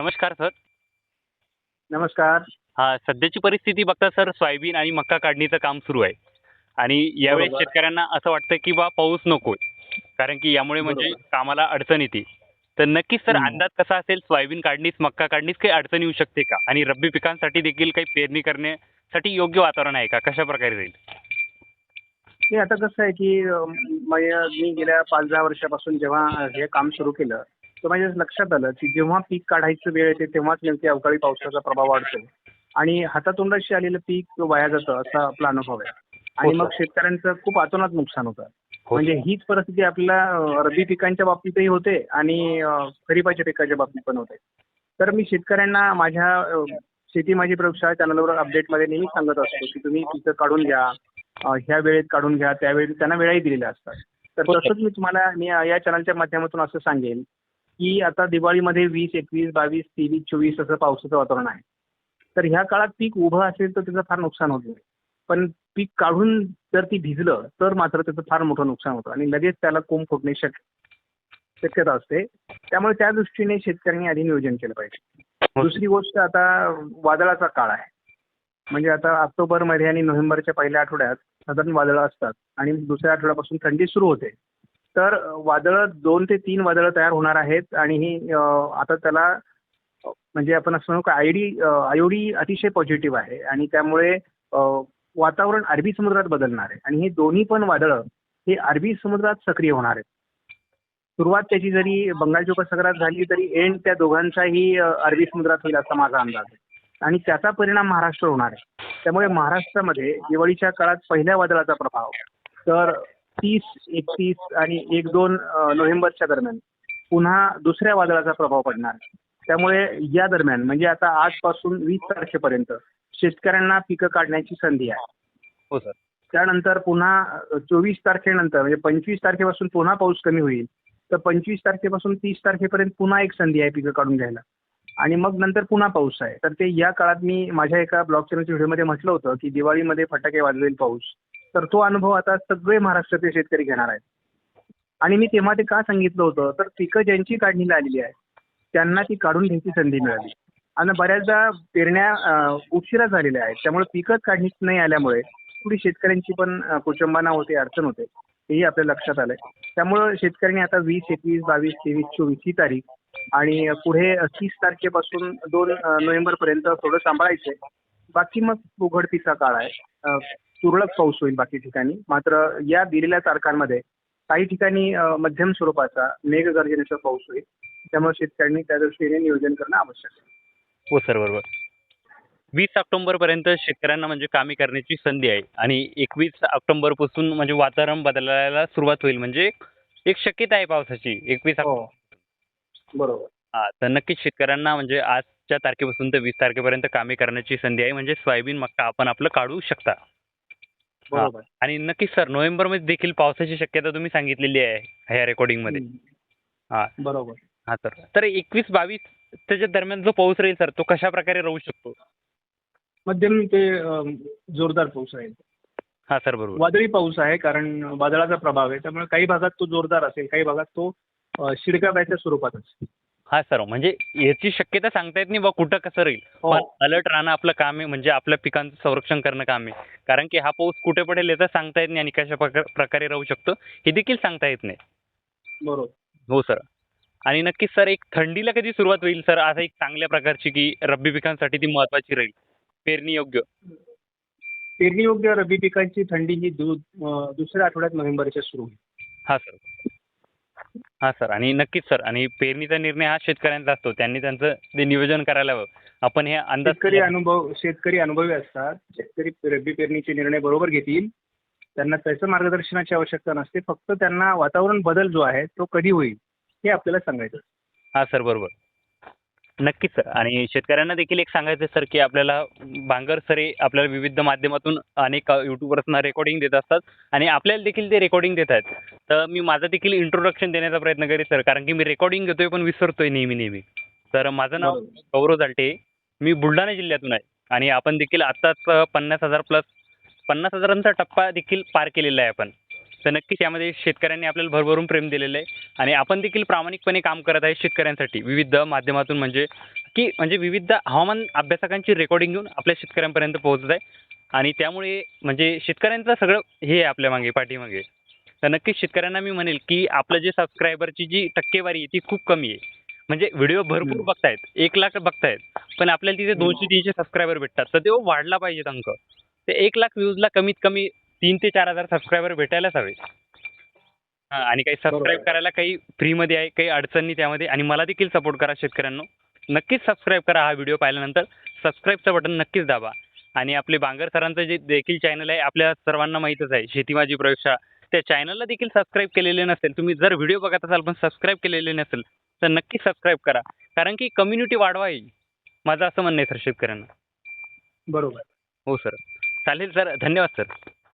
नमस्कार सर. नमस्कार. हा सध्याची परिस्थिती बघता सर सोयाबीन आणि मका काढणीचं काम सुरू आहे. आणि यावेळेस बरोबर. शेतकऱ्यांना असं वाटतं की बा पाऊस नकोय. कारण की यामुळे म्हणजे बरोबर. कामाला अडचण येते. तर नक्कीच सर हम्म. अंदाज कसा असेल सोयाबीन काढणीस मक्का काढणीस काही अडचण येऊ शकते का? आणि रब्बी पिकांसाठी देखील काही पेरणी करण्यासाठी योग्य वातावरण आहे का? कशा प्रकारे राहील हे आता कसं आहे की अं, मै- मी गेल्या पाच दहा वर्षापासून जेव्हा हे काम सुरू केलं तर माझ्या लक्षात आलं की जेव्हा पीक काढायचं वेळ येते तेव्हाच नेमकी अवकाळी पावसाचा प्रभाव वाढतो. आणि हातातोंडाशी आलेलं पीक वाया जातं असा आपला अनुभव आहे. आणि हो, मग. शेतकऱ्यांचं खूप अतोनात नुकसान होतं. हो, म्हणजे हीच परिस्थिती आपल्या अं, रब्बी पिकांच्या बाबतीतही होते आणि खरीपाच्या पिकाच्या बाबतीत पण होते. तर मी शेतकऱ्यांना माझ्या शेती माझी प्रयोगशाळा चॅनलवर अपडेटमध्ये नेहमी सांगत असतो की तुम्ही पिकं काढून घ्या ह्या वेळेत काढून घ्या त्यावेळी त्यांना वेळाही दिलेल्या असतात. तर हो. तसंच मी तुम्हाला मी या चॅनलच्या माध्यमातून असं सांगेन की आता दिवाळीमध्ये वीस एकवीस बावीस तेवीस चोवीस असं पावसाचं वातावरण आहे. तर ह्या काळात पीक उभं असेल तर त्याचं फार नुकसान होत पण पीक काढून जर ती भिजलं तर मात्र त्याचं फार मोठं नुकसान होतं आणि लगेच त्याला कोंब फुटणे शक्य शक्यता असते. त्यामुळे त्या दृष्टीने शेतकऱ्यांनी आधी नियोजन केलं पाहिजे. दुसरी गोष्ट आता वादळाचा काळ आहे. म्हणजे आता ऑक्टोबरमध्ये आणि नोव्हेंबरच्या पहिल्या आठवड्यात साधारण वादळं असतात आणि दुसऱ्या आठवड्यापासून थंडी सुरू होते. तर वादळं दोन ते तीन वादळं तयार होणार आहेत आणि ही आता त्याला म्हणजे आपण असं म्हणू का आयडी आयोडी अतिशय पॉझिटिव्ह आहे आणि त्यामुळे वातावरण अरबी समुद्रात बदलणार आहे आणि हे दोन्ही पण वादळं हे अरबी समुद्रात सक्रिय होणार आहेत. सुरुवात त्याची जरी बंगालच्या उपसागरात झाली तरी एंड त्या दोघांचाही अरबी समुद्रात होईल असा माझा अंदाज आहे. आणि त्याचा परिणाम महाराष्ट्र होणार आहे. त्यामुळे महाराष्ट्रामध्ये दिवाळीच्या काळात पहिल्या वादळाचा प्रभाव तर तीस एकतीस आणि एक दोन नोव्हेंबरच्या दरम्यान पुन्हा दुसऱ्या वादळाचा प्रभाव पडणार. त्यामुळे या दरम्यान म्हणजे आता आजपासून वीस तारखेपर्यंत शेतकऱ्यांना पिकं काढण्याची संधी आहे. हो सर. त्यानंतर पुन्हा चोवीस तारखेनंतर म्हणजे पंचवीस तारखेपासून पुन्हा पाऊस कमी होईल तर पंचवीस तारखेपासून तीस तारखेपर्यंत पुन्हा एक संधी आहे पिकं काढून घ्यायला. आणि मग नंतर पुन्हा पाऊस आहे. तर ते या काळात मी माझ्या एका ब्लॉग चॅनलच्या व्हिडिओमध्ये म्हटलं होतं की दिवाळीमध्ये फटाके वाजवेल पाऊस. तर तो अनुभव आता सगळे महाराष्ट्राचे शेतकरी घेणार आहेत. आणि मी तेव्हा ते का सांगितलं होतं? तर पिकं ज्यांची काढणीला आलेली आहे त्यांना ती काढून घ्यायची संधी मिळाली. आणि बऱ्याचदा पेरण्या उशिरा झालेल्या आहेत. त्यामुळे पिकच काढणीत नाही आल्यामुळे थोडी शेतकऱ्यांची पण अं, कुचंबना होते अडचण होते. हेही आपल्या लक्षात आलंय. त्यामुळं शेतकऱ्यांनी आता वीस एकवीस बावीस तेवीस चोवीस ही तारीख आणि पुढे तीस तारखेपासून दोन नोव्हेंबर नोव्हेंबरपर्यंत थोडं सांभाळायचंय. बाकी मग उघडपीचा काळ आहे. तुरळक पाऊस होईल बाकी ठिकाणी. मात्र या दिलेल्या तारखांमध्ये काही ठिकाणी मध्यम स्वरूपाचा मेघगर्जनेचा पाऊस होईल. त्यामुळे शेतकऱ्यांनी त्या दृष्टीने नियोजन करणं आवश्यक आहे. हो सर बरोबर. वीस ऑक्टोबर पर्यंत शेतकऱ्यांना म्हणजे कामे करण्याची संधी आहे. आणि एकवीस ऑक्टोबरपासून म्हणजे वातावरण बदलायला सुरुवात होईल म्हणजे एक शक्यता आहे पावसाची. एकवीस हो. बरोबर. हा तर नक्कीच शेतकऱ्यांना म्हणजे आजच्या तारखेपासून तर वीस तारखेपर्यंत कामे करण्याची संधी आहे. म्हणजे सोयाबीन मक्का आपण आपलं काढू शकता. बरोबर. आणि नक्कीच सर नोव्हेंबरमध्ये देखील पावसाची शक्यता तुम्ही सांगितलेली आहे ह्या रेकॉर्डिंगमध्ये हा हम्म. बरोबर. हा सर. तर एकवीस बावीस त्याच्या दरम्यान जो पाऊस राहील सर तो कशा प्रकारे राहू शकतो? मध्यम ते जोरदार पाऊस आहे हा सर बरोबर. वादळी पाऊस आहे कारण वादळाचा प्रभाव आहे. त्यामुळे काही भागात तो जोरदार असेल काही भागात तो शिडकाव्याच्या स्वरूपात असेल हा सर म्हणजे याची शक्यता सांगता येत नाही बा कुठं कसं राहील. हो. पण अलर्ट राहणं आपलं काम आहे म्हणजे आपल्या पिकांचं संरक्षण करणं काम आहे. कारण की हा पाऊस कुठे पडेल याचं सांगता येत नाही आणि कशा प्रका- प्रकारे राहू शकतो हे देखील सांगता येत नाही. बरोबर. हो सर. आणि नक्कीच सर एक थंडीला कधी सुरुवात होईल सर असं एक चांगल्या प्रकारची की रब्बी पिकांसाठी ती महत्वाची राहील पेरणी योग्य पेरणी योग्य रब्बी पिकांची थंडी ही दुसऱ्या आठवड्यात नोव्हेंबरच्या सुरू होईल. हा सर. हा सर आणि नक्कीच सर आणि पेरणीचा निर्णय हा शेतकऱ्यांचा असतो. त्यांनी त्यांचं ते नियोजन करायला हवं. आपण हे अंदाज शेतकरी अनुभव शेतकरी अनुभवी असतात. शेतकरी रब्बी पेरणीचे निर्णय बरोबर घेतील. त्यांना त्याचं मार्गदर्शनाची आवश्यकता नसते. फक्त त्यांना वातावरण बदल जो आहे तो कधी होईल हे आपल्याला सांगायचं. हा सर बरोबर. नक्कीच सर. आणि शेतकऱ्यांना देखील एक सांगायचं सर की आपल्याला बांगर सर आपल्याला विविध माध्यमातून अनेक युट्यूबर्सना रेकॉर्डिंग देत असतात. आणि आपल्याला देखील ते रेकॉर्डिंग देत आहेत. तर मी माझं देखील इंट्रोडक्शन देण्याचा प्रयत्न करेन सर. कारण की मी रेकॉर्डिंग घेतोय पण विसरतोय नेहमी नेहमी. तर माझं नाव. गौरव जालटे. मी बुलढाणा जिल्ह्यातून आहे. आणि आपण देखील आत्ताच पन्नास हजार प्लस पन्नास हजारांचा टप्पा देखील पार केलेला आहे आपण. तर नक्कीच यामध्ये शेतकऱ्यांनी आपल्याला भरभरून प्रेम दिलेलं आहे. आणि आपण देखील प्रामाणिकपणे काम करत आहे शेतकऱ्यांसाठी. विविध माध्यमातून म्हणजे की म्हणजे विविध हवामान अभ्यासकांची रेकॉर्डिंग घेऊन आपल्या शेतकऱ्यांपर्यंत पोहोचत आहे. आणि त्यामुळे म्हणजे शेतकऱ्यांचं सगळं हे आहे आपल्या मागे पाठीमागे. तर नक्कीच शेतकऱ्यांना मी म्हणेल की आपलं जे सबस्क्रायबरची जी टक्केवारी आहे ती खूप कमी आहे. म्हणजे व्हिडिओ भरपूर. बघतायत एक लाख बघतायत. पण आपल्याला तिथे दोनशे तीनशे सबस्क्रायबर भेटतात. तर ते वाढला पाहिजेत अंक. ते एक लाख व्ह्यूजला कमीत कमी तीन ते चार हजार सबस्क्रायबर भेटायलाच हवे. हां आणि काही सबस्क्राईब. करायला काही फ्रीमध्ये आहे काही अडचणी त्यामध्ये आणि मला देखील सपोर्ट करा शेतकऱ्यांनो. नक्कीच सबस्क्राईब करा हा व्हिडिओ पाहिल्यानंतर. सबस्क्राईबचं बटन नक्कीच दाबा. आणि आपले बांगर सरांचं जे देखील चॅनल आहे आपल्या सर्वांना माहीतच आहे. शेती माझी प्रयोगशाळा. त्या चॅनलला देखील सबस्क्राईब केलेले नसेल तुम्ही जर व्हिडिओ बघत असाल पण सबस्क्राईब केलेले नसेल तर नक्की सबस्क्राईब करा. कारण की कम्युनिटी वाढवा येईल माझं असं म्हणणं आहे सर शेतकऱ्यांना. बरोबर. हो सर. चालेल सर. धन्यवाद सर.